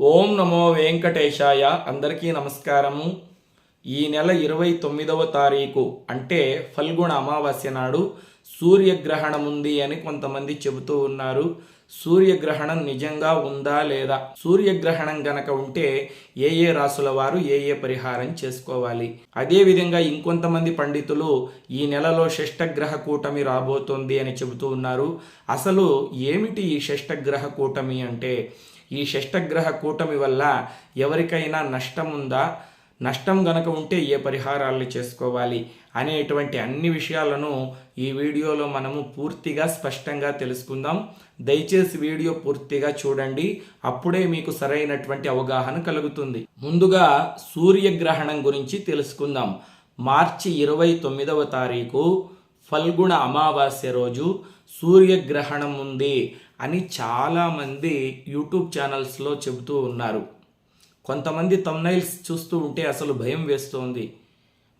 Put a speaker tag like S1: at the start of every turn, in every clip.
S1: ఓం నమో వెంకటేశాయ. అందరికీ నమస్కారము. ఈ నెల ఇరవై తొమ్మిదవ తారీఖు అంటే ఫల్గుణ అమావాస్య నాడు సూర్యగ్రహణం ఉంది అని కొంతమంది చెబుతూ ఉన్నారు. సూర్యగ్రహణం నిజంగా ఉందా లేదా? సూర్యగ్రహణం గనక ఉంటే ఏ ఏ రాసుల వారు ఏ ఏ పరిహారం చేసుకోవాలి? అదే విధంగా ఇంకొంతమంది పండితులు ఈ నెలలో షష్టగ్రహ కూటమి రాబోతోంది అని చెబుతూ ఉన్నారు. అసలు ఏమిటి ఈ షష్టగ్రహ కూటమి అంటే? ఈ షష్టగ్రహ కూటమి వల్ల ఎవరికైనా నష్టం ఉందా నష్టం గనక ఉంటే ఏ పరిహారాలు చేసుకోవాలి? అనేటువంటి అన్ని విషయాలను ఈ వీడియోలో మనము పూర్తిగా స్పష్టంగా తెలుసుకుందాం. దయచేసి వీడియో పూర్తిగా చూడండి. అప్పుడే మీకు సరైనటువంటి అవగాహన కలుగుతుంది. ముందుగా సూర్యగ్రహణం గురించి తెలుసుకుందాం. మార్చి ఇరవై తొమ్మిదవ తారీఖు ఫల్గుణ అమావాస్య రోజు సూర్యగ్రహణం ఉంది. అని చాలామంది యూట్యూబ్ ఛానల్స్లో చెబుతూ ఉన్నారు. కొంతమంది తమ్నైల్స్ చూస్తూ ఉంటే అసలు భయం వేస్తోంది.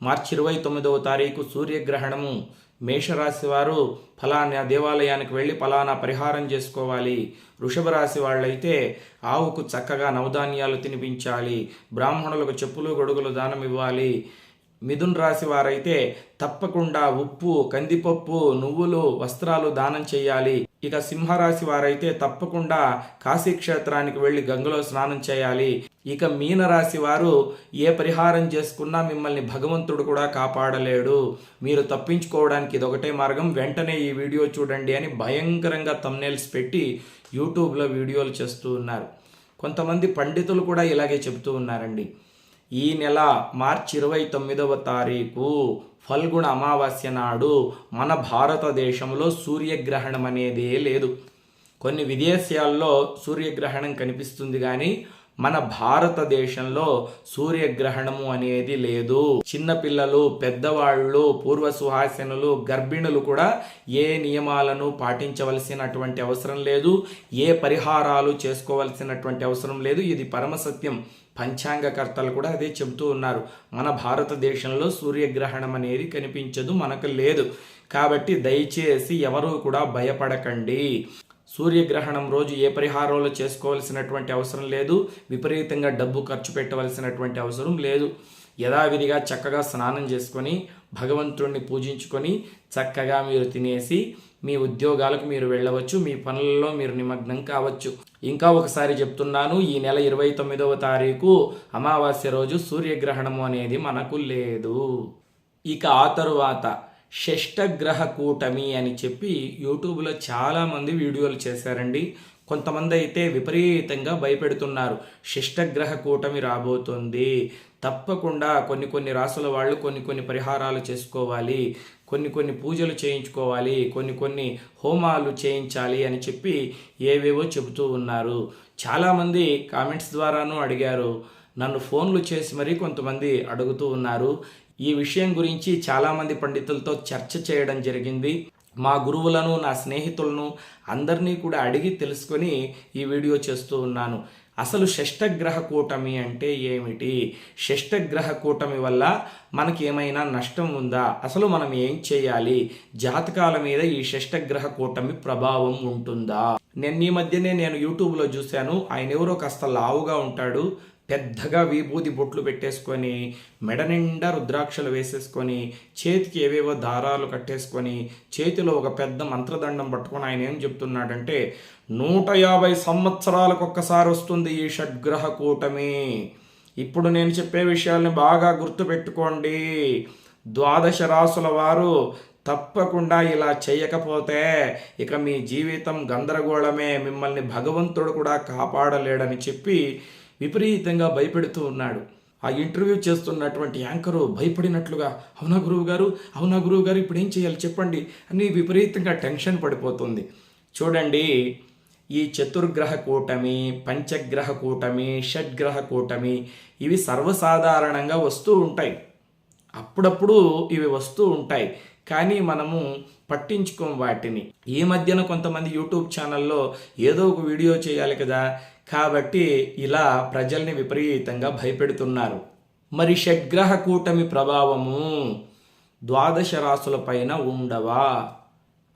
S1: మార్చి ఇరవై తొమ్మిదవ తారీఖు సూర్యగ్రహణము. మేషరాశి వారు ఫలానా దేవాలయానికి వెళ్ళి ఫలానా పరిహారం చేసుకోవాలి. వృషభ రాశి వాళ్ళైతే ఆవుకు చక్కగా నవధాన్యాలు తినిపించాలి. బ్రాహ్మణులకు చెప్పులు గొడుగులు దానం ఇవ్వాలి. మిథున్ రాశి వారైతే తప్పకుండా ఉప్పు కందిపప్పు నువ్వులు వస్త్రాలు దానం చేయాలి. ఇక సింహరాశి వారైతే తప్పకుండా కాశీ క్షేత్రానికి వెళ్ళి గంగలో స్నానం చేయాలి. ఇక మీనరాశి వారు ఏ పరిహారం చేసుకున్నా మిమ్మల్ని భగవంతుడు కూడా కాపాడలేడు. మీరు తప్పించుకోవడానికి ఇదొకటే మార్గం. వెంటనే ఈ వీడియో చూడండి అని భయంకరంగా తమ్నేల్స్ పెట్టి యూట్యూబ్లో వీడియోలు చేస్తూ ఉన్నారు. కొంతమంది పండితులు కూడా ఇలాగే చెబుతూ ఉన్నారండి. ఈ నెల మార్చి ఇరవై తొమ్మిదవ తారీఖు. ఫల్గుణ అమావాస్య నాడు మన భారతదేశంలో సూర్యగ్రహణం అనేదే లేదు. కొన్ని విదేశాల్లో సూర్యగ్రహణం కనిపిస్తుంది కానీ మన భారతదేశంలో సూర్యగ్రహణము అనేది లేదు. చిన్నపిల్లలు పెద్దవాళ్ళు పూర్వ సుహాసనులు గర్భిణులు కూడా ఏ నియమాలను పాటించవలసినటువంటి అవసరం లేదు ఏ పరిహారాలు చేసుకోవలసినటువంటి అవసరం లేదు. ఇది పరమసత్యం పంచాంగకర్తలు కూడా అదే చెబుతూ ఉన్నారు. మన భారతదేశంలో సూర్యగ్రహణం అనేది కనిపించదు మనకు లేదు. కాబట్టి దయచేసి ఎవరూ కూడా భయపడకండి. సూర్యగ్రహణం రోజు ఏ పరిహారాలు చేసుకోవాల్సినటువంటి అవసరం లేదు. విపరీతంగా డబ్బు ఖర్చు పెట్టవలసినటువంటి అవసరం లేదు. యథావిధిగా చక్కగా స్నానం చేసుకొని భగవంతుడిని పూజించుకొని చక్కగా మీరు తినేసి మీ ఉద్యోగాలకు మీరు వెళ్ళవచ్చు మీ పనులలో మీరు నిమగ్నం కావచ్చు. ఇంకా ఒకసారి చెప్తున్నాను ఈ నెల ఇరవై తొమ్మిదవ తారీఖు అమావాస్య రోజు సూర్యగ్రహణము అనేది మనకు లేదు. ఇక ఆ తరువాత షష్టగ్రహ కూటమి అని చెప్పి యూట్యూబ్లో చాలామంది వీడియోలు చేశారండి. కొంతమంది అయితే విపరీతంగా భయపెడుతున్నారు. శిష్టగ్రహ కూటమి రాబోతుంది. తప్పకుండా కొన్ని కొన్ని రాసుల వాళ్ళు కొన్ని కొన్ని పరిహారాలు చేసుకోవాలి. కొన్ని కొన్ని పూజలు చేయించుకోవాలి. కొన్ని కొన్ని హోమాలు చేయించాలి అని చెప్పి ఏవేవో చెబుతూ ఉన్నారు. చాలామంది కామెంట్స్ ద్వారాను అడిగారు. నన్ను ఫోన్లు చేసి మరీ కొంతమంది అడుగుతూ ఉన్నారు. ఈ విషయం గురించి చాలామంది పండితులతో చర్చ చేయడం జరిగింది. మా గురువులను నా స్నేహితులను అందరినీ కూడా అడిగి తెలుసుకొని ఈ వీడియో చేస్తూ ఉన్నాను. అసలు షష్టగ్రహ కూటమి అంటే ఏమిటి? షష్టగ్రహ కూటమి వల్ల మనకి ఏమైనా నష్టం ఉందా? అసలు మనం ఏం చేయాలి? జాతకాల మీద ఈ షష్టగ్రహ కూటమి ప్రభావం ఉంటుందా? నేను ఈ మధ్యనే నేను యూట్యూబ్లో చూశాను. ఆయన ఎవరో కాస్త లావుగా ఉంటాడు. పెద్దగా విభూది బొట్లు పెట్టేసుకొని మెడ నిండా రుద్రాక్షలు వేసేసుకొని చేతికి ఏవేవో దారాలు కట్టేసుకొని చేతిలో ఒక పెద్ద మంత్రదండం పట్టుకొని ఆయన ఏం చెప్తున్నాడంటే నూట యాభై సంవత్సరాలకు ఒక్కసారి వస్తుంది ఈ షడ్గ్రహ కూటమి. ఇప్పుడు నేను చెప్పే విషయాల్ని బాగా గుర్తుపెట్టుకోండి. ద్వాదశ రాసుల వారు తప్పకుండా ఇలా చేయకపోతే ఇక మీ జీవితం గందరగోళమే. మిమ్మల్ని భగవంతుడు కూడా కాపాడలేడని చెప్పి విపరీతంగా భయపెడుతూ ఉన్నాడు. ఆ ఇంటర్వ్యూ చేస్తున్నటువంటి యాంకరు భయపడినట్లుగా అవునా గురువు గారు? అవునా గురువు గారు? ఇప్పుడు ఏం చేయాలి? చెప్పండి. అని విపరీతంగా టెన్షన్ పడిపోతుంది. చూడండి ఈ చతుర్గ్రహ కూటమి పంచగ్రహ కూటమి షడ్గ్రహ కూటమి ఇవి సర్వసాధారణంగా వస్తూ ఉంటాయి. అప్పుడప్పుడు ఇవి వస్తూ ఉంటాయి. కానీ మనము పట్టించుకోం వాటిని. ఈ మధ్యన కొంతమంది యూట్యూబ్ ఛానల్లో ఏదో ఒక వీడియో చేయాలి కదా. కాబట్టి ఇలా ప్రజల్ని విపరీతంగా భయపెడుతున్నారు. మరి షడ్గ్రహ కూటమి ప్రభావము ద్వాదశ రాసుల పైన ఉండవా?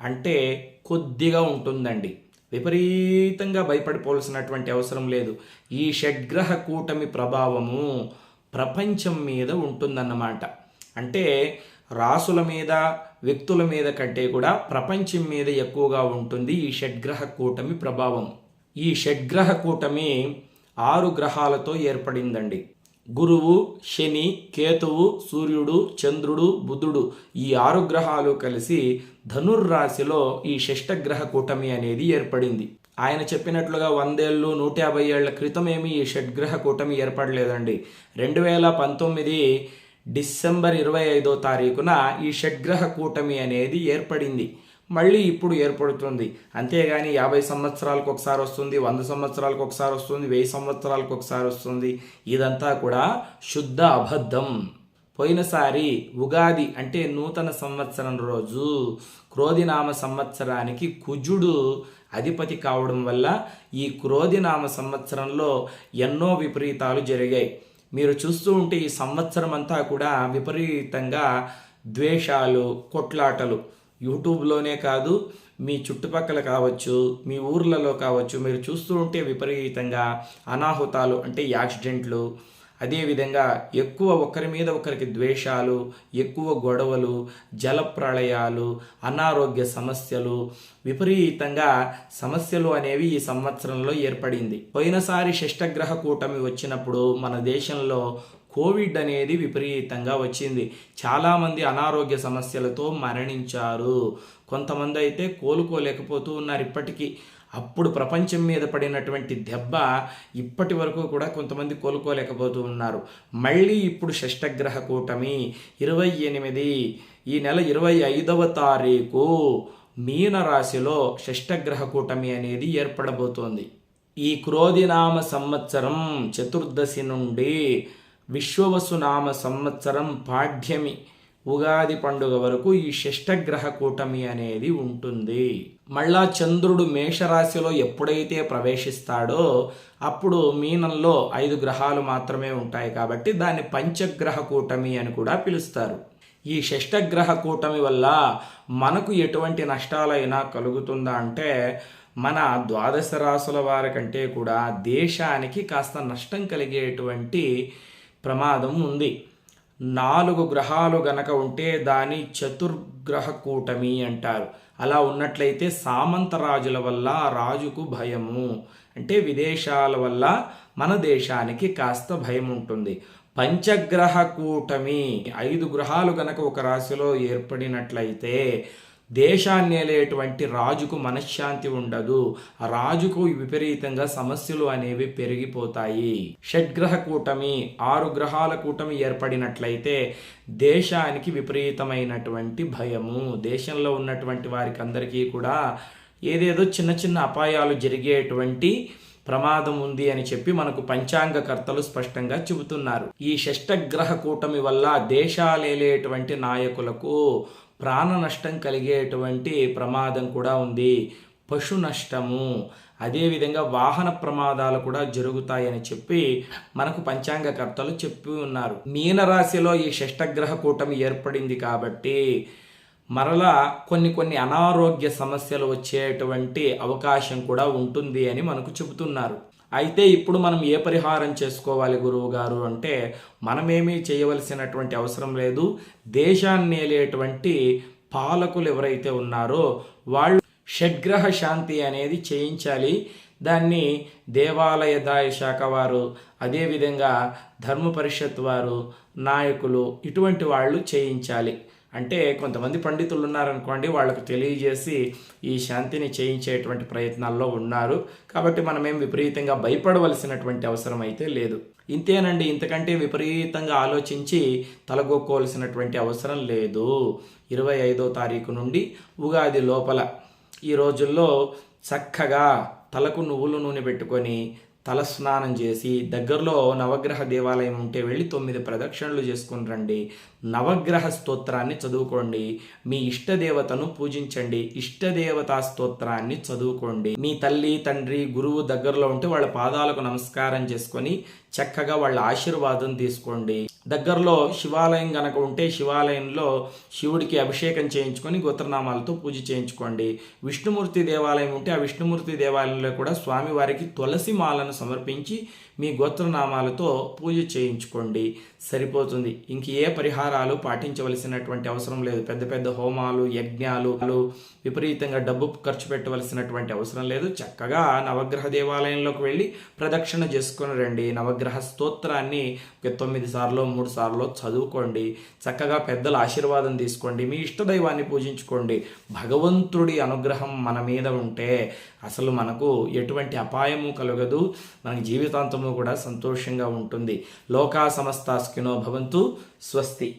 S1: అంటే కొద్దిగా ఉంటుందండి. విపరీతంగా భయపడిపోవలసినటువంటి అవసరం లేదు. ఈ షడ్గ్రహ కూటమి ప్రభావము ప్రపంచం మీద ఉంటుందన్నమాట. అంటే రాసుల మీద వ్యక్తుల మీద కంటే కూడా ప్రపంచం మీద ఎక్కువగా ఉంటుంది ఈ షడ్గ్రహ కూటమి ప్రభావం. ఈ షడ్గ్రహ కూటమి ఆరు గ్రహాలతో ఏర్పడిందండి. గురువు శని కేతువు సూర్యుడు చంద్రుడు బుధుడు ఈ ఆరు గ్రహాలు కలిసి ధనుర్రాశిలో ఈ షష్టగ్రహ కూటమి అనేది ఏర్పడింది. ఆయన చెప్పినట్లుగా వందేళ్ళు నూట యాభై ఏళ్ళ ఏమీ ఈ షడ్గ్రహ కూటమి ఏర్పడలేదండి. రెండు వేల పంతొమ్మిది డిసెంబర్ ఇరవై ఐదో తారీఖున ఈ షడ్గ్రహ కూటమి అనేది ఏర్పడింది. మళ్ళీ ఇప్పుడు ఏర్పడుతుంది. అంతేగాని యాభై సంవత్సరాలకు ఒకసారి వస్తుంది వంద సంవత్సరాలకు ఒకసారి వస్తుంది వెయ్యి సంవత్సరాలకు ఒకసారి వస్తుంది. ఇదంతా కూడా శుద్ధ అబద్ధం. పోయినసారి ఉగాది అంటే నూతన సంవత్సరం రోజు క్రోధినామ సంవత్సరానికి కుజుడు అధిపతి కావడం వల్ల ఈ క్రోధినామ సంవత్సరంలో ఎన్నో విపరీతాలు జరిగాయి. మీరు చూస్తూ ఉంటే ఈ సంవత్సరం అంతా కూడా విపరీతంగా ద్వేషాలు కొట్లాటలు యూట్యూబ్లోనే కాదు మీ చుట్టుపక్కల కావచ్చు మీ ఊర్లలో కావచ్చు మీరు చూస్తూ ఉంటే విపరీతంగా అనాహుతాలు అంటే యాక్సిడెంట్లు అదేవిధంగా ఎక్కువ ఒకరి మీద ఒకరికి ద్వేషాలు ఎక్కువ గొడవలు జలప్రళయాలు అనారోగ్య సమస్యలు విపరీతంగా సమస్యలు అనేవి ఈ సంవత్సరంలో ఏర్పడింది. పోయినసారి షష్టగ్రహ కూటమి వచ్చినప్పుడు మన దేశంలో కోవిడ్ అనేది విపరీతంగా వచ్చింది. చాలామంది అనారోగ్య సమస్యలతో మరణించారు. కొంతమంది అయితే కోలుకోలేకపోతూ ఉన్నారు ఇప్పటికీ. అప్పుడు ప్రపంచం మీద పడినటువంటి దెబ్బ ఇప్పటి వరకు కూడా కొంతమంది కోలుకోలేకపోతూ ఉన్నారు. మళ్ళీ ఇప్పుడు షష్టగ్రహ కూటమి ఇరవై ఎనిమిది ఈ నెల ఇరవై ఐదవ తారీఖు మీనరాశిలో షష్టగ్రహ కూటమి అనేది ఏర్పడబోతోంది. ఈ క్రోధినామ సంవత్సరం చతుర్దశి నుండి విశ్వవసునామ సంవత్సరం పాఠ్యమి ఉగాది పండుగ వరకు ఈ షష్టగ్రహ కూటమి అనేది ఉంటుంది. మళ్ళా చంద్రుడు మేషరాశిలో ఎప్పుడైతే ప్రవేశిస్తాడో అప్పుడు మీనంలో ఐదు గ్రహాలు మాత్రమే ఉంటాయి కాబట్టి దాన్ని పంచగ్రహ కూటమి అని కూడా పిలుస్తారు. ఈ షష్టగ్రహ కూటమి వల్ల మనకు ఎటువంటి నష్టాలైనా కలుగుతుందా అంటే మన ద్వాదశ రాసుల వారి కంటే కూడా దేశానికి కాస్త నష్టం కలిగేటువంటి ప్రమాదం ఉంది. నాలుగు గ్రహాలు గనక ఉంటే దాని చతుర్గ్రహ కూటమి అంటారు. అలా ఉన్నట్లయితే సామంత రాజుల వల్ల రాజుకు భయము. అంటే విదేశాల వల్ల మన దేశానికి కాస్త భయం ఉంటుంది పంచగ్రహ కూటమి ఐదు గ్రహాలు గనక ఒక రాశిలో ఏర్పడినట్లయితే దేశాన్ని ఏలేటువంటి రాజుకు మనశ్శాంతి ఉండదు. రాజుకు విపరీతంగా సమస్యలు అనేవి పెరిగిపోతాయి. షడ్గ్రహ కూటమి ఆరు గ్రహాల కూటమి ఏర్పడినట్లయితే దేశానికి విపరీతమైనటువంటి భయము. దేశంలో ఉన్నటువంటి వారికి అందరికీ కూడా ఏదేదో చిన్న చిన్న అపాయాలు జరిగేటువంటి ప్రమాదం ఉంది అని చెప్పి మనకు పంచాంగకర్తలు స్పష్టంగా చెబుతున్నారు. ఈ షష్టగ్రహ కూటమి వల్ల దేశాలేలేటువంటి నాయకులకు ప్రాణ నష్టం కలిగేటువంటి ప్రమాదం కూడా ఉంది. పశు నష్టము. అదేవిధంగా వాహన ప్రమాదాలు కూడా జరుగుతాయని చెప్పి మనకు పంచాంగకర్తలు చెప్పి ఉన్నారు. మీనరాశిలో ఈ షష్టగ్రహ కూటమి ఏర్పడింది కాబట్టి మరలా కొన్ని కొన్ని అనారోగ్య సమస్యలు వచ్చేటువంటి అవకాశం కూడా ఉంటుంది అని మనకు చెబుతున్నారు. అయితే ఇప్పుడు మనం ఏ పరిహారం చేసుకోవాలి గురువు గారు అంటే మనమేమీ చేయవలసినటువంటి అవసరం లేదు. దేశాన్ని ఏలేటువంటి పాలకులు ఎవరైతే ఉన్నారో వాళ్ళు షడ్గ్రహ శాంతి అనేది చేయించాలి. దాన్ని దేవాలయ దాయ శాఖ వారు అదేవిధంగా ధర్మ పరిషత్ వారు నాయకులు ఇటువంటి వాళ్ళు చేయించాలి. అంటే కొంతమంది పండితులు ఉన్నారనుకోండి వాళ్ళకు తెలియజేసి ఈ శాంతిని చేయించేటువంటి ప్రయత్నాల్లో ఉన్నారు. కాబట్టి మనమేం విపరీతంగా భయపడవలసినటువంటి అవసరం అయితే లేదు. ఇంతేనండి ఇంతకంటే విపరీతంగా ఆలోచించి తలగొక్కోవలసినటువంటి అవసరం లేదు. ఇరవై ఐదో తారీఖు నుండి ఉగాది లోపల ఈ రోజుల్లో చక్కగా తలకు నువ్వులు నూనె పెట్టుకొని తల స్నానం చేసి దగ్గరలో నవగ్రహ దేవాలయం ఉంటే వెళ్ళి తొమ్మిది ప్రదక్షిణలు చేసుకుని రండి. నవగ్రహ స్తోత్రాన్ని చదువుకోండి. మీ ఇష్టదేవతను పూజించండి. ఇష్టదేవతా స్తోత్రాన్ని చదువుకోండి. మీ తల్లి తండ్రి గురువు దగ్గరలో ఉంటే వాళ్ళ పాదాలకు నమస్కారం చేసుకొని చక్కగా వాళ్ళ ఆశీర్వాదం తీసుకోండి. దగ్గరలో శివాలయం గనక ఉంటే శివాలయంలో శివుడికి అభిషేకం చేయించుకొని గోత్రనామాలతో పూజ చేయించుకోండి. విష్ణుమూర్తి దేవాలయం ఉంటే ఆ విష్ణుమూర్తి దేవాలయంలో కూడా స్వామివారికి తులసి మాలను సమర్పించి మీ గోత్రనామాలతో పూజ చేయించుకోండి. సరిపోతుంది. ఇంక ఏ పరిహారాలు పాటించవలసినటువంటి అవసరం లేదు. పెద్ద పెద్ద హోమాలు యజ్ఞాలు విపరీతంగా డబ్బు ఖర్చు పెట్టవలసినటువంటి అవసరం లేదు. చక్కగా నవగ్రహ దేవాలయంలోకి వెళ్ళి ప్రదక్షిణ చేసుకుని రండి. నవగ్రహ స్తోత్రాన్ని తొమ్మిది సార్లు మూడు సార్లు చదువుకోండి. చక్కగా పెద్దల ఆశీర్వాదం తీసుకోండి. మీ ఇష్టదైవాన్ని పూజించుకోండి. భగవంతుడి అనుగ్రహం మన మీద ఉంటే అసలు మనకు ఎటువంటి అపాయము కలగదు. మనకి జీవితాంతము కూడా సంతోషంగా ఉంటుంది. లోకా సమస్తాస్కినో భవంతు స్వస్తి.